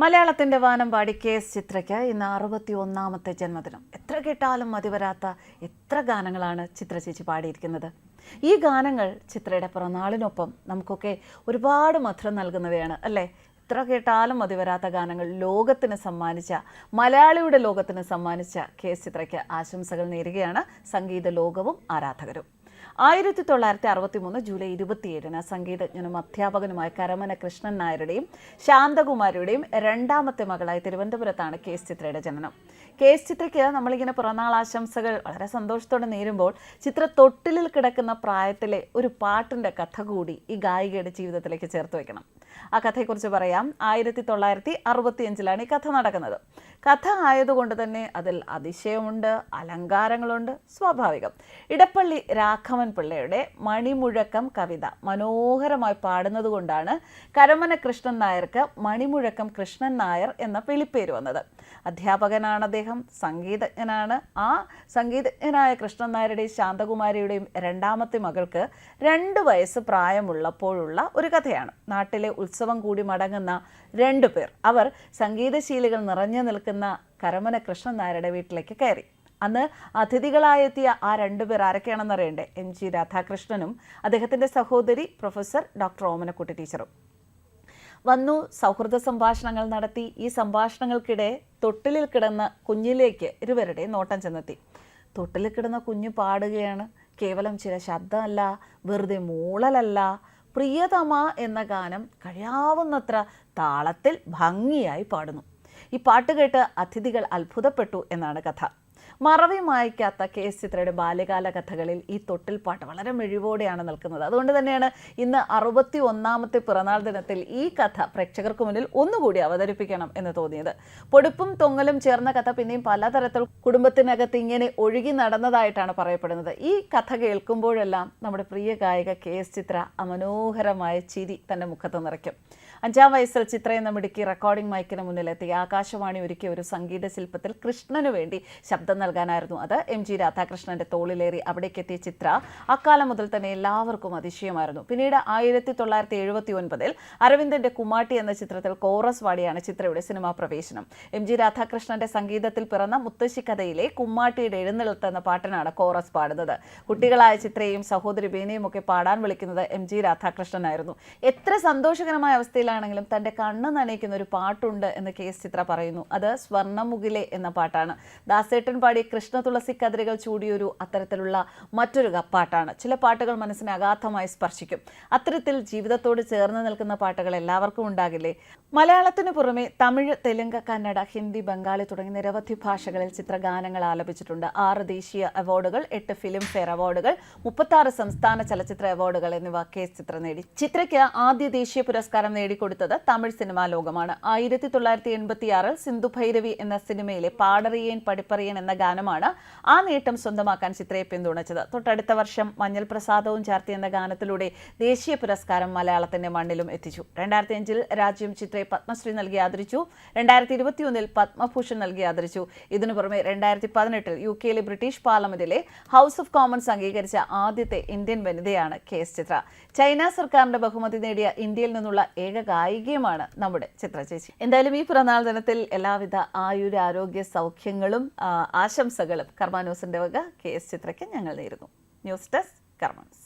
മലയാളത്തിന്റെ വാനം പാടി K S ചിത്രയ്ക്ക് ഇന്ന് അറുപത്തി ഒന്നാമത്തെ ജന്മദിനം. എത്ര കേട്ടാലും മതിവരാത്ത എത്ര ഗാനങ്ങളാണ് ചിത്ര ചേച്ചി പാടിയിരിക്കുന്നത്? ഈ ഗാനങ്ങൾ ചിത്രയുടെ പിറന്നാളിനൊപ്പം നമുക്കൊക്കെ ഒരുപാട് മധുരം നൽകുന്നവയാണ് അല്ലേ? എത്ര കേട്ടാലും മതിവരാത്ത ഗാനങ്ങൾ ലോകത്തിന് സമ്മാനിച്ച മലയാളിയുടെ ലോകത്തിന് സമ്മാനിച്ച കെ എസ് ചിത്രയ്ക്ക് ആശംസകൾ നേരുകയാണ് സംഗീത ലോകവും ആരാധകരും. ആയിരത്തി തൊള്ളായിരത്തി അറുപത്തി മൂന്ന് ജൂലൈ ഇരുപത്തിയേഴിന് സംഗീതജ്ഞനും അധ്യാപകനുമായ കരമന കൃഷ്ണൻ നായരുടെയും ശാന്തകുമാരിയുടെയും രണ്ടാമത്തെ മകളായി തിരുവനന്തപുരത്താണ് കെ എസ് ചിത്രയുടെ ജനനം. കെ എസ് ചിത്രയ്ക്ക് നമ്മളിങ്ങനെ പിറന്നാൾ ആശംസകൾ വളരെ സന്തോഷത്തോടെ നേരുമ്പോൾ ചിത്ര തൊട്ടിലിൽ കിടക്കുന്ന പ്രായത്തിലെ ഒരു പാട്ടിന്റെ കഥ കൂടി ഈ ഗായികയുടെ ജീവിതത്തിലേക്ക് ചേർത്ത് വെക്കണം ആ കഥയെക്കുറിച്ച് പറയാം. ആയിരത്തി തൊള്ളായിരത്തി അറുപത്തിയഞ്ചിലാണ് ഈ കഥ നടക്കുന്നത്. കഥ ആയതുകൊണ്ട് തന്നെ അതിൽ അതിശയമുണ്ട് അലങ്കാരങ്ങളുണ്ട് സ്വാഭാവികം. ഇടപ്പള്ളി രാഘവൻ പിള്ളയുടെ മണിമുഴക്കം കവിത മനോഹരമായി പാടുന്നത് കൊണ്ടാണ് കരമന കൃഷ്ണൻ നായർക്ക് മണിമുഴക്കം കൃഷ്ണൻ നായർ എന്ന വിളിപ്പേര് വന്നത്. അധ്യാപകനാണ് അദ്ദേഹം സംഗീതജ്ഞനാണ്. ആ സംഗീതജ്ഞനായ കൃഷ്ണൻ നായരുടെയും ശാന്തകുമാരിയുടെയും രണ്ടാമത്തെ മകൾക്ക് രണ്ട് വയസ്സ് പ്രായമുള്ളപ്പോഴുള്ള ഒരു കഥയാണ്. നാട്ടിലെ ഉത്സവം കൂടി മടങ്ങുന്ന രണ്ടു പേർ. അവർ സംഗീതശീലികൾ നിറഞ്ഞു നിൽക്കുന്ന കരമന കൃഷ്ണൻ നായരുടെ വീട്ടിലേക്ക് കയറി. അന്ന് അതിഥികളായെത്തിയ ആ രണ്ടുപേർ ആരൊക്കെയാണെന്ന് അറിയണ്ടേ? എം ജി രാധാകൃഷ്ണനും അദ്ദേഹത്തിന്റെ സഹോദരി പ്രൊഫസർ ഡോക്ടർ ഓമനക്കുട്ടി ടീച്ചറും. വന്നു സൗഹൃദ സംഭാഷണങ്ങൾ നടത്തി ഈ സംഭാഷണങ്ങൾക്കിടെ തൊട്ടിലിൽ കിടന്ന കുഞ്ഞിലേക്ക് ഇരുവരുടെ നോട്ടം ചെന്നെത്തി. തൊട്ടിലിൽ കിടന്ന കുഞ്ഞു പാടുകയാണ്. കേവലം ചില ശബ്ദമല്ല വെറുതെ മൂളലല്ല പ്രിയതമ എന്ന ഗാനം കഴിയാവുന്നത്ര താളത്തിൽ ഭംഗിയായി പാടുന്നു. ഈ പാട്ട് കേട്ട് അതിഥികൾ അത്ഭുതപ്പെട്ടു എന്നാണ് കഥ. മറവി മായ്ക്കാത്ത കെ എസ് ചിത്രയുടെ ബാല്യകാല കഥകളിൽ ഈ തൊട്ടിൽപ്പാട്ട് വളരെ മെഴിവോടെയാണ് നിൽക്കുന്നത്. അതുകൊണ്ട് തന്നെയാണ് ഇന്ന് അറുപത്തി ഒന്നാമത്തെ പിറന്നാൾ ദിനത്തിൽ ഈ കഥ പ്രേക്ഷകർക്ക് മുന്നിൽ ഒന്നുകൂടി അവതരിപ്പിക്കണം എന്ന് തോന്നിയത്. പൊടുപ്പും തൊങ്ങലും ചേർന്ന കഥ പിന്നെയും പലതരത്തിൽ കുടുംബത്തിനകത്ത് ഇങ്ങനെ ഒഴുകി നടന്നതായിട്ടാണ് പറയപ്പെടുന്നത്. ഈ കഥ കേൾക്കുമ്പോഴെല്ലാം നമ്മുടെ പ്രിയ ഗായിക കെ എസ് ചിത്ര അമനോഹരമായ ചിരി തന്റെ മുഖത്ത് നിറയ്ക്കും. അഞ്ചാം വയസ്സിൽ ചിത്ര മിടുക്കി റെക്കോർഡിംഗ് മൈക്കിന് മുന്നിലെത്തി. ആകാശവാണി ഒരുക്കിയ ഒരു സംഗീത ശില്പത്തിൽ കൃഷ്ണനു വേണ്ടി ശബ്ദം നൽകാനായിരുന്നു അത്. എം ജി രാധാകൃഷ്ണന്റെ തോളിലേറി അവിടേക്ക് എത്തിയ ചിത്ര അക്കാലം മുതൽ തന്നെ എല്ലാവർക്കും അതിശയമായിരുന്നു. പിന്നീട് ആയിരത്തി തൊള്ളായിരത്തി എഴുപത്തി ഒൻപതിൽ അരവിന്ദന്റെ കുമാട്ടി എന്ന ചിത്രത്തിൽ കോറസ് വാടിയാണ് ചിത്രയുടെ സിനിമാ പ്രവേശനം. എം ജി രാധാകൃഷ്ണന്റെ സംഗീതത്തിൽ പിറന്ന മുത്തശ്ശി കഥയിലെ കുമ്മാട്ടിയുടെ എഴുന്നള്ളത്ത് എന്ന പാട്ടിനാണ് കോറസ് പാടുന്നത്. കുട്ടികളായ ചിത്രയും സഹോദരി ബേനയും ഒക്കെ പാടാൻ വിളിക്കുന്നത് എം ജി രാധാകൃഷ്ണനായിരുന്നു. എത്ര സന്തോഷകരമായ അവസ്ഥയിലാണെങ്കിലും തന്റെ കണ്ണ് നനയ്ക്കുന്ന ഒരു പാട്ടുണ്ട് എന്ന് കെ എസ് ചിത്ര പറയുന്നു. അത് സ്വർണമുകിലെ എന്ന പാട്ടാണ്. ദാസേട്ടൻ പാടിയ കൃഷ്ണ തുളസി കതിരുകൾ ചൂടിയൊരു അത്തരത്തിലുള്ള മറ്റൊരു പാട്ടാണ് ചില പാട്ടുകൾ മനസ്സിനെ അഗാധമായി സ്പർശിക്കും. അത്തരത്തിൽ ജീവിതത്തോട് ചേർന്ന് നിൽക്കുന്ന പാട്ടുകൾ എല്ലാവർക്കും ഉണ്ടാകില്ലേ? മലയാളത്തിനു പുറമെ തമിഴ് തെലുങ്ക് കന്നഡ ഹിന്ദി ബംഗാളി തുടങ്ങി നിരവധി ഭാഷകളിൽ ചിത്രഗാനങ്ങൾ ആലപിച്ചിട്ടുണ്ട്. ആറ് ദേശീയ അവാർഡുകൾ എട്ട് ഫിലിം ഫെയർ അവാർഡുകൾ മുപ്പത്താറ് സംസ്ഥാന ചലച്ചിത്ര അവാർഡുകൾ എന്നിവ കെ ചിത്രം നേടി. ചിത്രയ്ക്ക് ആദ്യ ദേശീയ പുരസ്കാരം നേടിക്കൊടുത്തത് തമിഴ് സിനിമാ ലോകമാണ്. ആയിരത്തി തൊള്ളായിരത്തി എൺപത്തിയാറിൽ സിന്ധു ഭൈരവി എന്ന സിനിമയിലെ പാടറിയേൻ പടിപ്പറിയൻ എന്ന ഗാനമാണ് ആ നേട്ടം സ്വന്തമാക്കാൻ ചിത്രയെ പിന്തുണച്ചത്. തൊട്ടടുത്ത വർഷം മഞ്ഞൾ പ്രസാദവും ചാർത്തി എന്ന ഗാനത്തിലൂടെ ദേശീയ പുരസ്കാരം മലയാളത്തിന്റെ മണ്ണിലും എത്തിച്ചു. രണ്ടായിരത്തി അഞ്ചിൽ രാജ്യം ചിത്രയെ പത്മശ്രീ നൽകി ആദരിച്ചു. രണ്ടായിരത്തി ഇരുപത്തിയൊന്നിൽ പത്മഭൂഷൺ നൽകി ആദരിച്ചു. ഇതിനു പുറമെ രണ്ടായിരത്തി പതിനെട്ടിൽ യു കെയിലെ ബ്രിട്ടീഷ് പാർലമെന്റിലെ ഹൗസ് ഓഫ് കോമൺസ് അംഗീകരിച്ച ആദ്യത്തെ ഇന്ത്യൻ വനിതയാണ് കെ എസ് ചിത്ര. ചൈന സർക്കാരിന്റെ ബഹുമതി നേടിയ ഇന്ത്യയിൽ നിന്നുള്ള ഏക ഗായികയുമാണ് നമ്മുടെ ചിത്ര ചേച്ചി. എന്തായാലും ഈ പിറന്നാൾ ദിനത്തിൽ എല്ലാവിധ ആയുരാരോഗ്യ സൗഖ്യങ്ങളും ആശംസകളും കർമാനൂസിന്റെ വക കെ എസ് ചിത്രയ്ക്ക് ഞങ്ങൾ നേരുന്നു. News desk കർമാനൂസ്